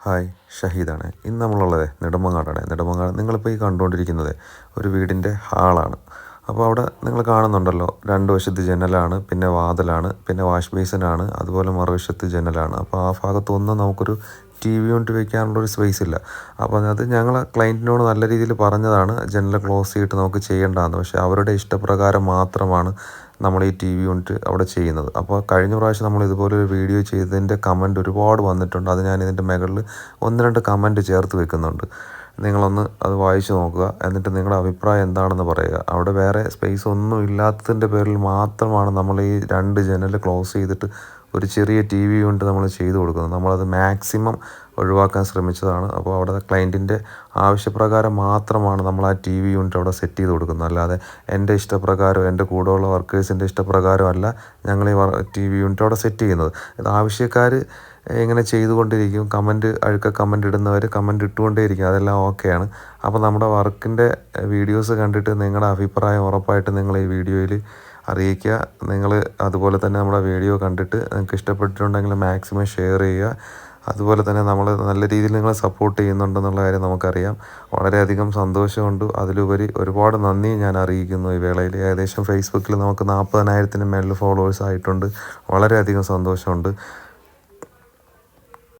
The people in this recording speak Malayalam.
ഹായ് ഷഹീദാണ്. ഇന്ന് നമ്മളുള്ളത് നെടുമങ്ങാടാണ്. നെടുമങ്ങാട് നിങ്ങളിപ്പോൾ ഈ കണ്ടുകൊണ്ടിരിക്കുന്നത് ഒരു വീടിന്റെ ഹാളാണ്. അപ്പോൾ അവിടെ നിങ്ങൾ കാണുന്നുണ്ടല്ലോ രണ്ട് വശത്ത് ജനലാണ് പിന്നെ വാതിലാണ് പിന്നെ വാഷ് ബേസിനാണ് അതുപോലെ മറുവശത്ത് ജനലാണ്. അപ്പോൾ ആ ഭാഗത്തൊന്നും നമുക്കൊരു ടി വി യൂണിറ്റ് വെക്കാനുള്ളൊരു സ്പേസ് ഇല്ല. അപ്പോൾ അത് ഞങ്ങൾ ക്ലയന്റിനോട് നല്ല രീതിയിൽ പറഞ്ഞതാണ് ജനൽ ക്ലോസ് ചെയ്തിട്ട് നമുക്ക് ചെയ്യേണ്ടതെന്ന് പക്ഷേ അവരുടെ ഇഷ്ടപ്രകാരം മാത്രമാണ് നമ്മൾ ഈ ടി വി യൂണിറ്റ് അവിടെ ചെയ്യുന്നത്. അപ്പോൾ കഴിഞ്ഞ പ്രാവശ്യം നമ്മൾ ഇതുപോലെ ഒരു വീഡിയോ ചെയ്തതിന്റെ കമന്റ് ഒരുപാട് വന്നിട്ടുണ്ട്. അത് ഞാൻ ഇതിന്റെ മുകളിൽ ഒന്ന് രണ്ട് കമന്റ് ചേർത്ത് വെക്കുന്നുണ്ട്. നിങ്ങളൊന്ന് അത് വായിച്ചു നോക്കുക. എന്നിട്ട് നിങ്ങളുടെ അഭിപ്രായം എന്താണെന്ന് പറയുക. അവിടെ വേറെ സ്പേസ് ഒന്നും ഇല്ലാത്തതിന്റെ പേരിൽ മാത്രമാണ് നമ്മൾ ഈ രണ്ട് ജനൽ ക്ലോസ് ചെയ്തിട്ട് ഒരു ചെറിയ ടി വി യൂണിറ്റ് നമ്മൾ ചെയ്തു കൊടുക്കുന്നത്. നമ്മളത് മാക്സിമം ഒഴിവാക്കാൻ ശ്രമിച്ചതാണ്. അപ്പോൾ അവിടെ ക്ലയന്റിന്റെ ആവശ്യപ്രകാരം മാത്രമാണ് നമ്മൾ ആ ടി വി യൂണിറ്റ് അവിടെ സെറ്റ് ചെയ്ത് കൊടുക്കുന്നത്. അല്ലാതെ എന്റെ ഇഷ്ടപ്രകാരം എന്റെ കൂടെയുള്ള വർക്കേഴ്സിന്റെ ഇഷ്ടപ്രകാരം അല്ല ഞങ്ങൾ ഈ ടി വി യൂണിറ്റ് അവിടെ സെറ്റ് ചെയ്യുന്നത്. ഇത് ആവശ്യക്കാർ ഇങ്ങനെ ചെയ്തുകൊണ്ടിരിക്കും. കമന്റ് അഴുക്ക കമന്റ് ഇടുന്നവർ കമന്റ് ഇട്ടുകൊണ്ടേയിരിക്കും. അതെല്ലാം ഓക്കെയാണ്. അപ്പോൾ നമ്മുടെ വർക്കിന്റെ വീഡിയോസ് കണ്ടിട്ട് നിങ്ങളുടെ അഭിപ്രായം ഉറപ്പായിട്ട് നിങ്ങൾ ഈ വീഡിയോയിൽ അറിയിക്കുക. നിങ്ങൾ അതുപോലെ തന്നെ നമ്മുടെ വീഡിയോ കണ്ടിട്ട് നിങ്ങൾക്ക് ഇഷ്ടപ്പെട്ടിട്ടുണ്ടെങ്കിൽ മാക്സിമം ഷെയർ ചെയ്യുക. അതുപോലെ തന്നെ നമ്മൾ നല്ല രീതിയിൽ നിങ്ങളെ സപ്പോർട്ട് ചെയ്യുന്നുണ്ടെന്നുള്ള കാര്യം നമുക്കറിയാം. വളരെയധികം സന്തോഷമുണ്ട്. അതിലുപരി ഒരുപാട് നന്ദി ഞാൻ അറിയിക്കുന്നു ഈ വേളയിൽ. ഏകദേശം ഫേസ്ബുക്കിൽ നമുക്ക് നാൽപ്പതിനായിരത്തിന് മേളിൽ ഫോളോവേഴ്സ് ആയിട്ടുണ്ട്. വളരെയധികം സന്തോഷമുണ്ട്.